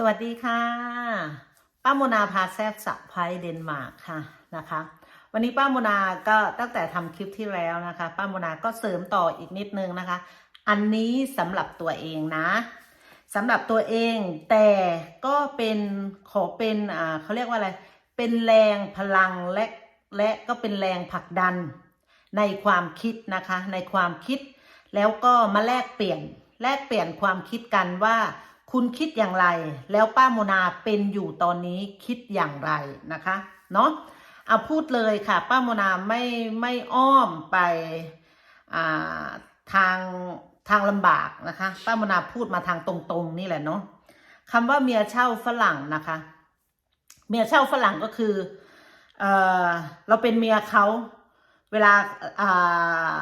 สวัสดีค่ะ ป้าโมนาพาแซบสับไพรเดนมาร์กค่ะนะคะ วันนี้ป้าโมนาก็ตั้งแต่ทำคลิปที่แล้วนะคะ ป้าโมนาก็เสริมต่ออีกนิดนึงนะคะ อันนี้สำหรับตัวเองนะสำหรับตัวเองแต่ก็เป็นขอเป็นอ่าเขาเรียกว่าอะไร เป็นแรงพลังและและก็เป็นแรงผลักดันในความคิดนะคะในความคิด แล้วก็มาแลกเปลี่ยนแลกเปลี่ยนความคิดกันว่า คุณคิดอย่างไร แล้วป้าโมนาเป็นอยู่ตอนนี้คิดอย่างไรนะคะ เนาะเอาพูดเลยค่ะ ป้าโมนาไม่ไม่อ้อมไปาทางทางลำบากนะคะ ป้าโมนาพูดมาทางตรงๆ นี่แหละเนาะคำว่าเมียเช่าฝรั่งนะคะ เมียเช่าฝรั่งก็คือเออเราเป็นเมียเขาเวลาอ่า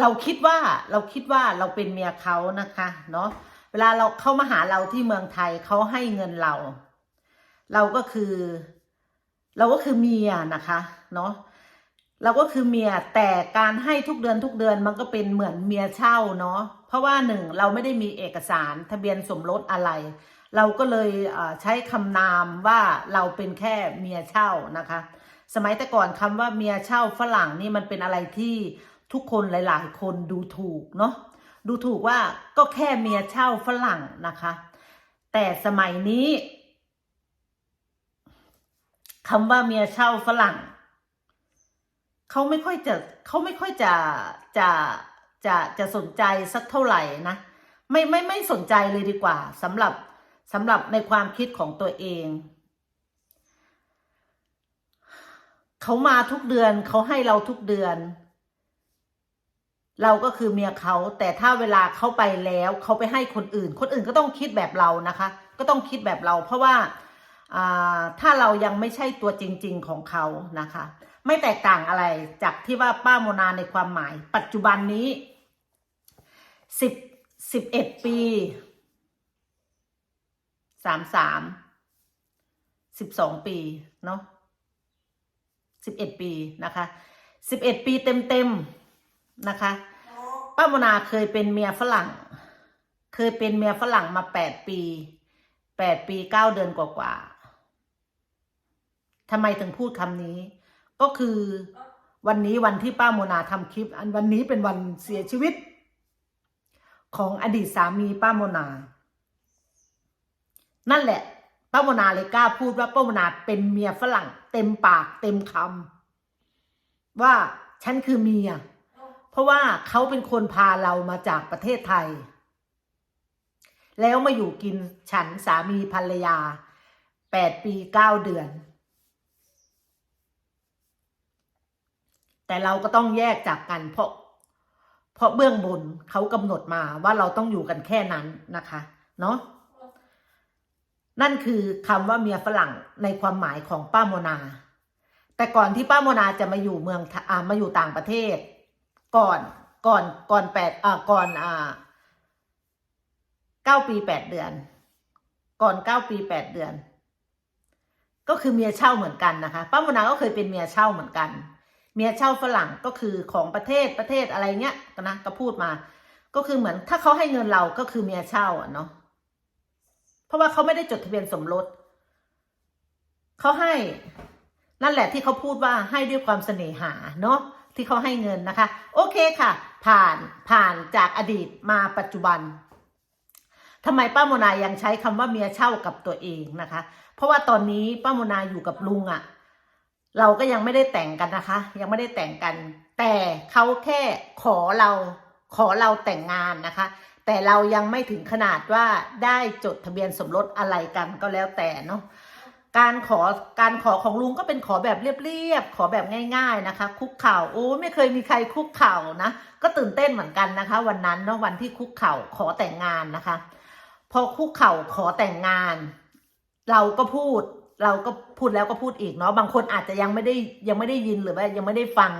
เราคิดว่าเราคิดว่าเราเป็นเมียเขานะคะ เนาะ เวลาเราเข้ามาหาเราที่เมืองไทยเขาให้เงินเรา เราก็คือ เราก็คือเมียนะคะเนาะเราก็คือเมียแต่การให้ทุกเดือนทุกเดือนมันก็เป็นเหมือนเมียเช่าเนาะเพราะว่าหนึ่งเราไม่ได้มีเอกสารทะเบียนสมรสอะไร เราก็เลยใช้คำนามว่าเราเป็นแค่เมียเช่านะคะ สมัยแต่ก่อนคำว่าเมียเช่าฝรั่งนี่มันเป็นอะไรที่ทุกคนหลาย ๆ คนดูถูกเนาะ ดูถูกว่าก็แค่เมียเช่าฝรั่งนะคะ แต่สมัยนี้คำว่าเมียเช่าฝรั่งเขาไม่ค่อยจะเขาไม่ค่อยจะจะจะจะสนใจสักเท่าไหร่นะไม่ไม่ไม่สนใจเลยดีกว่าสำหรับสำหรับในความคิดของตัวเองเขามาทุกเดือนเขาให้เราทุกเดือน เราก็คือเมียเขาแต่ถ้าเวลาเขาไปแล้วเขาไปให้คนอื่น คนอื่นก็ต้องคิดแบบเรานะคะ ก็ต้องคิดแบบเรา เพราะว่าถ้าเรายังไม่ใช่ตัวจริง ๆของเขานะคะ ไม่แตกต่างอะไรจากที่ว่าป้าโมนาในความหมาย ปัจจุบันนี้สิบสิบเอ็ดปีสามสามสิบสองปีเนาะสิบเอ็ดปีนะคะสิบเอ็ดปีเต็มเต็มๆ นะคะป้าโมนาเคยเป็นเมียฝรั่ง เคยเป็นเมียฝรั่งมาแปดปีแปดปีเก้าเดือนกว่าๆทำไมถึงพูดคำนี้ ก็คือวันนี้วันที่ป้าโมนาทำคลิป อันวันนี้เป็นวันเสียชีวิต ของอดีตสามีป้าโมนา นั่นแหละป้าโมนาเลยกล้าพูดว่าป้าโมนาเป็นเมียฝรั่ง เต็มปากเต็มคำว่าฉันคือเมีย เพราะว่าเขาเป็นคนพาเรามาจากประเทศไทย แล้วมาอยู่กินฉันสามีภรรยาแปดปีเก้าเดือน แต่เราก็ต้องแยกจากกันเพราะ เพราะเบื้องบนเขากำหนดมาว่าเราต้องอยู่กันแค่นั้นนะคะ เนาะนั่นคือคำว่าเมียฝรั่งในความหมายของป้าโมนา แต่ก่อนที่ป้าโมนาจะมาอยู่เมืองอามาอยู่ต่างประเทศ ก่อนก่อนก่อนแปดอ่าก่อนอ่าเก้าปีแปดเดือน ก่อนเก้าปีแปดเดือน ก็คือเมียเช่าเหมือนกันนะคะป้ามนาก็เคยเป็นเมียเช่าเหมือนกัน เมียเช่าฝรั่งก็คือของประเทศประเทศอะไรเงี้ยนะก็พูดมา ก็คือเหมือนถ้าเขาให้เงินเราก็คือเมียเช่าอะเนาะเพราะว่าเขาไม่ได้จดทะเบียนสมรสเขาให้นั่นแหละที่เขาพูดว่าให้ด้วยความเสน่หาเนาะ ที่เขาให้เงินนะคะ โอเคค่ะ ผ่านผ่านจากอดีตมาปัจจุบันทำไมป้าโมนายังใช้คำว่าเมียเช่ากับตัวเองนะคะ เพราะว่าตอนนี้ป้าโมนาอยู่กับลุงอะ่ะ เราก็ยังไม่ได้แต่งกันนะคะ ยังไม่ได้แต่งกัน แต่เขาแค่ขอเราขอเราแต่งงานนะคะ แต่เรายังไม่ถึงขนาดว่าได้จดทะเบียนสมรสอะไรกันก็แล้วแต่เนาะ การขอการขอของลุงก็เป็นขอแบบเรียบๆ ขอแบบง่ายๆนะคะ คุกเข่าโอ้ไม่เคยมีใครคุกเข่านะ ก็ตื่นเต้นเหมือนกันนะคะ วันนั้นเนาะวันที่คุกเข่าขอแต่งงานนะคะ พอคุกเข่าขอแต่งงาน เราก็พูดเราก็พูดแล้วก็พูดอีกเนาะบางคนอาจจะยังไม่ได้ยังไม่ได้ยินหรือว่ายังไม่ได้ฟัง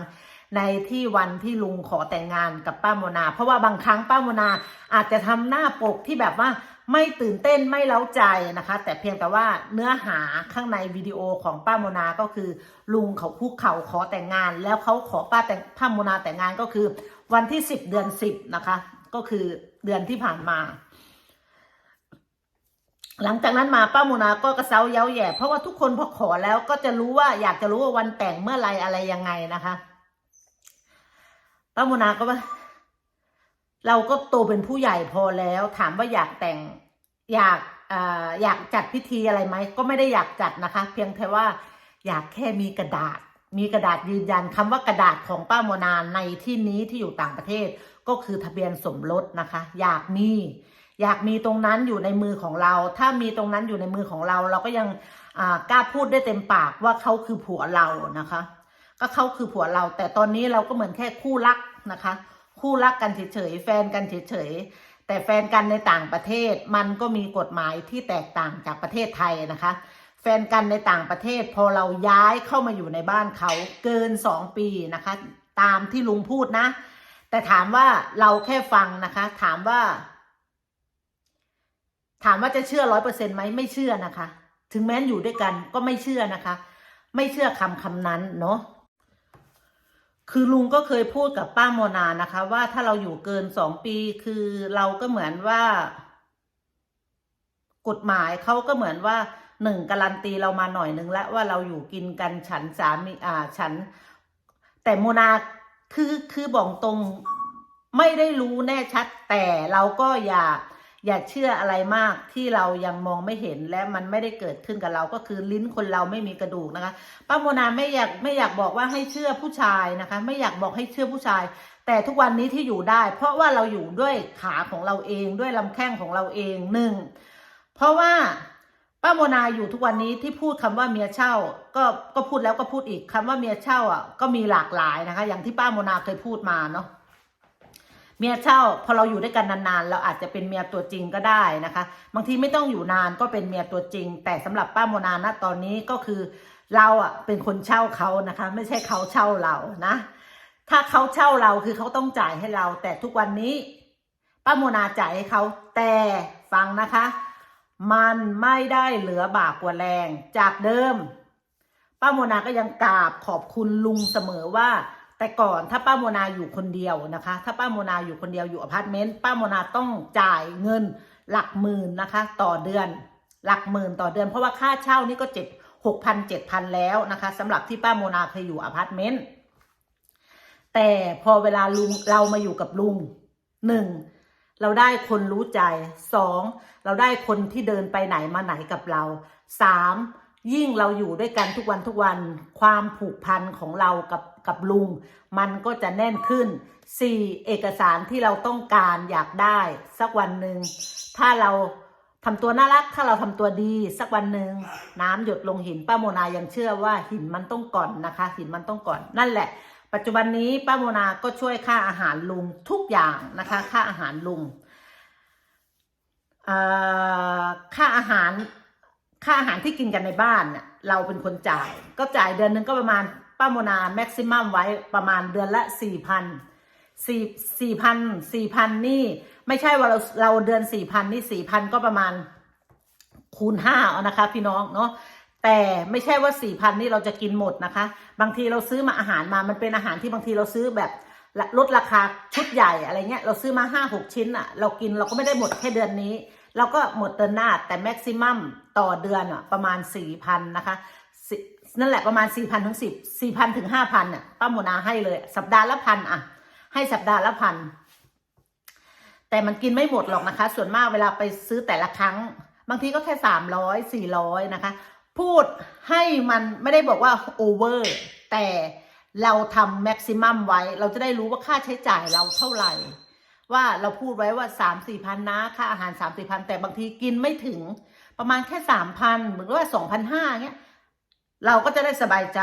ในที่วันที่ลุงขอแต่งงานกับป้าโมนา เพราะว่าบางครั้งป้าโมนาอาจจะทำหน้าปกที่แบบว่า ไม่ตื่นเต้นไม่เล้าใจนะคะ แต่เพียงแต่ว่าเนื้อหาข้างในวิดีโอของป้าโมนาก็คือ ลุงเขาคุกเข่าขอแต่งงาน แล้วเขาขอป้าแต่งป้าโมนาแต่งงานก็คือ วันที่สิบเดือนสิบนะคะ ก็คือเดือนที่ผ่านมา หลังจากนั้นมาป้าโมนาก็กระเซาเย้าแย่ เพราะว่าทุกคนพอขอแล้วก็จะรู้ว่าอยากจะรู้ว่าวันแต่งเมื่อไรอะไรยังไงนะคะป้าโมนาก็ว่า เราก็โตเป็นผู้ใหญ่พอแล้ว ถามว่าอยากแต่งอยากออยากจัดพิธีอะไรไหมก็ไม่ได้อยากจัดนะคะ เพียงแต่ว่าอยากแค่มีกระดาษ มีกระดาษยืนยันคำว่ากระดาษของป้าโมนาในที่นี้ที่อยู่ต่างประเทศก็คือทะเบียนสมรสนะคะ อยากมี อยากมีตรงนั้นอยู่ในมือของเรา ถ้ามีตรงนั้นอยู่ในมือของเรา เราก็ยังกล้าพูดได้เต็มปากว่าเขาคือผัวเรานะคะ ก็เขาคือผัวเรา แต่ตอนนี้เราก็เหมือนแค่คู่รักนะคะ คู่รักกันเฉยๆแฟนกันเฉยๆแต่แฟนกันในต่างประเทศมันก็มีกฎหมายที่แตกต่างจากประเทศไทยนะคะ แฟนกันในต่างประเทศ พอเราย้ายเข้ามาอยู่ในบ้านเขาเกินสองปีนะคะ ตามที่ลุงพูดนะ แต่ถามว่าเราแค่ฟังนะคะ ถามว่า ถามว่าจะเชื่อร้อยเปอร์เซ็นต์ไหมไม่เชื่อนะคะ ถึงแม้นอยู่ด้วยกันก็ไม่เชื่อนะคะ ไม่เชื่อคำคำนั้นเนาะ คือลุงก็เคยพูดกับป้าโมนานะคะ ว่าถ้าเราอยู่เกินสองปีคือเราก็เหมือนว่า กฎหมายเขาก็เหมือนว่าหนึ่งการันตีเรามาหน่อยหนึ่งแล้วว่าเราอยู่กินกันฉันสามีอ่าฉัน แต่โมนาคือคือบอกตรงไม่ได้รู้แน่ชัดแต่เราก็อย่า อย่าเชื่ออะไรมากที่เรายังมองไม่เห็นและมันไม่ได้เกิดขึ้นกับเราก็คือลิ้นคนเราไม่มีกระดูกนะคะป้าโมนาไม่อยากไม่อยากบอกว่าให้เชื่อผู้ชายนะคะ ไม่อยากบอกให้เชื่อผู้ชาย แต่ทุกวันนี้ที่อยู่ได้ เพราะว่าเราอยู่ด้วยขาของเราเองด้วยลำแข้งของเราเองหนึ่งเพราะว่าป้าโมนาอยู่ทุกวันนี้ที่พูดคำว่าเมียเช่า ก็ก็พูดแล้วก็พูดอีกคำว่าเมียเช่าอะก็มีหลากหลายนะคะ อย่างที่ป้าโมนาเคยพูดมาเนาะ เมียเช่าพอเราอยู่ด้วยกันนานๆ เราอาจจะเป็นเมียตัวจริงก็ได้นะคะ บางทีไม่ต้องอยู่นานก็เป็นเมียตัวจริง แต่สำหรับป้าโมนาณตอนนี้ก็คือ เราอะเป็นคนเช่าเขานะคะ ไม่ใช่เขาเช่าเรานะ ถ้าเขาเช่าเราคือเขาต้องจ่ายให้เรา แต่ทุกวันนี้ ป้าโมนาจ่ายให้เขาแต่ฟังนะคะ มันไม่ได้เหลือบากกว่าแรง จากเดิม ป้าโมนาก็ยังกราบขอบคุณลุงเสมอว่า แต่ก่อนถ้าป้าโมนาอยู่คนเดียวนะคะ ถ้าป้าโมนาอยู่คนเดียวอยู่อพาร์ตเมนต์ป้าโมนาต้องจ่ายเงินหลักหมื่นนะคะ ต่อเดือนหลักหมื่นต่อเดือน เพราะว่าค่าเช่านี่ก็เจ็ดหกพันเจ็ดพันแล้วนะคะสำหรับที่ป้าโมนาเคยอยู่อพาร์ตเมนต์แต่พอเวลาลุงเรามาอยู่กับลุงหนึ่งเราได้คนรู้ใจสองเราได้คนที่เดินไปไหนมาไหนกับเราสาม ยิ่งเราอยู่ด้วยกันทุกวันทุกวันความผูกพันของเรากับกับลุง มันก็จะแน่นขึ้นสี่เอกสารที่เราต้องการอยากได้ สักวันหนึ่งถ้าเราทำตัวน่ารักถ้าเราทำตัวดี สักวันหนึ่งน้ำหยดลงหินป้าโมนายังเชื่อว่าหินมันต้องก่อนนะคะ หินมันต้องก่อนนั่นแหละ ปัจจุบันนี้ป้าโมนาก็ช่วยค่าอาหารลุงทุกอย่างนะคะ ค่าอาหารลุงค่าอาหาร ค่าอาหารที่กินกันในบ้านเนี่ยเราเป็นคนจ่าย ก็จ่ายเดือนหนึงก็ประมาณป้าโมนาแม็กซิมัมไว้ประมาณเดือนละสี่พันสี่สี่พันสี่พันนี่ ไม่ใช่ว่าเราเราเดือนสี่พันนี่สี่พันก็ประมาณคูณห้าเอานะคะ พี่น้องเนาะแต่ไม่ใช่ว่าสี่พันนี่เราจะกินหมดนะคะ บางทีเราซื้อมาอาหารมามันเป็นอาหารที่บางทีเราซื้อแบบลดราคาชุดใหญ่อะไรเงี้ยเราซื้อมาห้าหกชิ้นอะเรากินเราก็ไม่ได้หมดแค่เดือนนี้ เราก็หมดเดือนหน้าแต่แม็กซิมัมต่อเดือนอะประมาณสี่พันนะคะนั่นแหละประมาณสี่พันถึงสิบสี่พันถึงห้าพันเนี่ยป้าโมนาให้เลย สัปดาห์ละพันอะ ให้สัปดาห์ละพันแต่มันกินไม่หมดหรอกนะคะ ส่วนมากเวลาไปซื้อแต่ละครั้ง บางทีก็แค่สามร้อยสี่ร้อยนะคะ พูดให้มันไม่ได้บอกว่าโอเวอร์แต่เราทำแม็กซิมัมไว้ เราจะได้รู้ว่าค่าใช้จ่ายเราเท่าไหร่ ว่าเราพูดไว้ว่าสามสี่พันนะค่าอาหารสามสี่พันแต่บางทีกินไม่ถึง ประมาณแค่สามพันหรือว่าสองพันห้าเงี้ย เราก็จะได้สบายใจ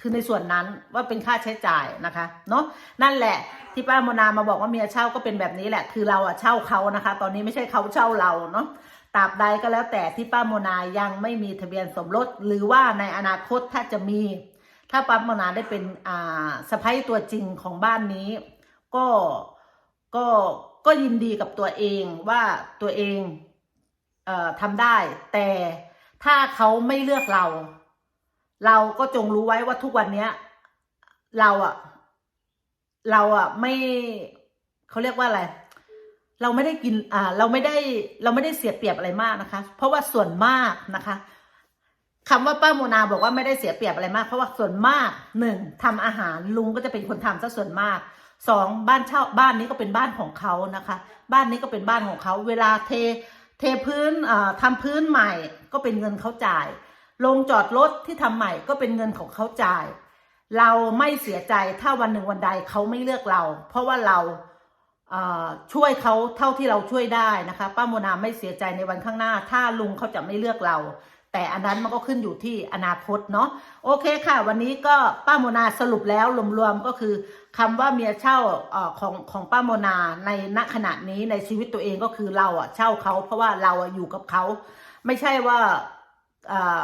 คือในส่วนนั้นว่าเป็นค่าใช้จ่ายนะคะเนาะนั่นแหละที่ป้าโมนามาบอกว่าเมียเช่าก็เป็นแบบนี้แหละ คือเราอะเช่าเขานะคะ ตอนนี้ไม่ใช่เขาเช่าเราเนาะตราบใดก็แล้วแต่ที่ป้าโมนายังไม่มีทะเบียนสมรส หรือว่าในอนาคตถ้าจะมี ถ้าป้าโมนาได้เป็นอ่าสะพ้ยตัวจริงของบ้านนี้ ก็ ก็ก็ยินดีกับตัวเองว่าตัวเองเอ่อทำได้ แต่ถ้าเขาไม่เลือกเรา เราก็จงรู้ไว้ว่าทุกวันเนี้ย เราอะเราอะไม่เขาเรียกว่าอะไรเราไม่ได้กินอ่าเราไม่ได้เราไม่ได้เสียเปรียบอะไรมากนะคะ เพราะว่าส่วนมากนะคะคำว่าป้าโมนาบอกว่าไม่ได้เสียเปรียบอะไรมาก เพราะว่าส่วนมากหนึ่งทำอาหารลุงก็จะเป็นคนทำซะส่วนมาก สองบ้านเช่าบ้านนี้ก็เป็นบ้านของเขานะคะ บ้านนี้ก็เป็นบ้านของเขา เวลาเทเทพื้นอ่าทำพื้นใหม่ก็เป็นเงินเขาจ่าย ลงจอดรถที่ทำใหม่ก็เป็นเงินของเขาจ่าย เราไม่เสียใจถ้าวันหนึ่งวันใดเขาไม่เลือกเรา เพราะว่าเราช่วยเขาเท่าที่เราช่วยได้นะคะ ป้าโมนาไม่เสียใจในวันข้างหน้า ถ้าลุงเขาจะไม่เลือกเรา แต่อันนั้นมันก็ขึ้นอยู่ที่อนาคตเนาะโอเคค่ะ วันนี้ก็ป้าโมนาสรุปแล้วรวมๆก็คือคำว่าเมียเช่าอของของป้าโมนาในณขณะนี้ในชีวิตตัวเองก็คือเราอะเช่าเขาเพราะว่าเราอะอยู่กับเขา ไม่ใช่ว่า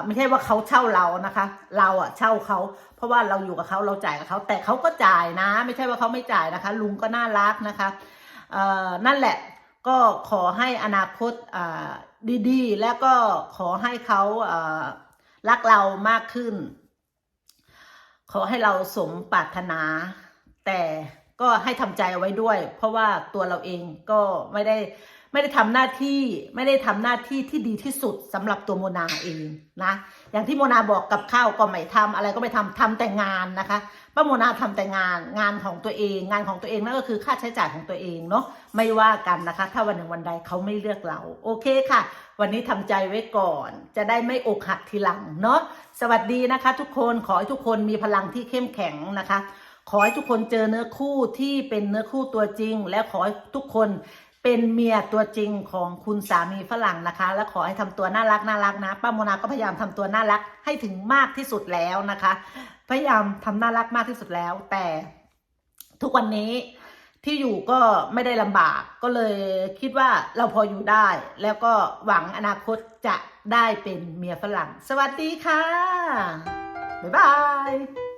ไม่ใช่ว่าเขาเช่าเรานะคะ เราอะเช่าเขา เพราะว่าเราอยู่กับเขาเราจ่ายกับเขา แต่เขาก็จ่ายนะ ไม่ใช่ว่าเขาไม่จ่ายนะคะ ลุงก็น่ารักนะคะเออนั่นแหละก็ขอให้อนาคตอ่า ดีๆ แล้วก็ขอให้เขารักเรามากขึ้น ขอให้เราสมปรารถนา แต่ก็ให้ทำใจเอาไว้ด้วย เพราะว่าตัวเราเองก็ไม่ได้ ไม่ได้ทำหน้าที่ไม่ได้ทำหน้าที่ที่ดีที่สุดสำหรับตัวโมนาเองนะอย่างที่โมนาบอกกับข้าวก็ไม่ทำอะไรก็ไม่ทำทำแต่งานนะคะป้าโมนาทำแต่งานงานของตัวเอง งานของตัวเองนั่นก็คือค่าใช้จ่ายของตัวเองเนาะไม่ว่ากันนะคะ ถ้าวันหนึ่งวันใดเขาไม่เลือกเรา โอเคค่ะ วันนี้ทำใจไว้ก่อน จะได้ไม่อกหักทีหลังเนาะสวัสดีนะคะ ทุกคนขอให้ทุกคนมีพลังที่เข้มแข็งนะคะ ขอให้ทุกคนเจอเนื้อคู่ที่เป็นเนื้อคู่ตัวจริง และขอให้ทุกคน เป็นเมียตัวจริงของคุณสามีฝรั่งนะคะ และขอให้ทำตัวน่ารักน่ารักนะป้าโมนาก็พยายามทำตัวน่ารักให้ถึงมากที่สุดแล้วนะคะ พยายามทำน่ารักมากที่สุดแล้ว แต่ทุกวันนี้ที่อยู่ก็ไม่ได้ลำบากก็เลยคิดว่าเราพออยู่ได้ แล้วก็หวังอนาคตจะได้เป็นเมียฝรั่ง สวัสดีค่ะ บ๊ายบาย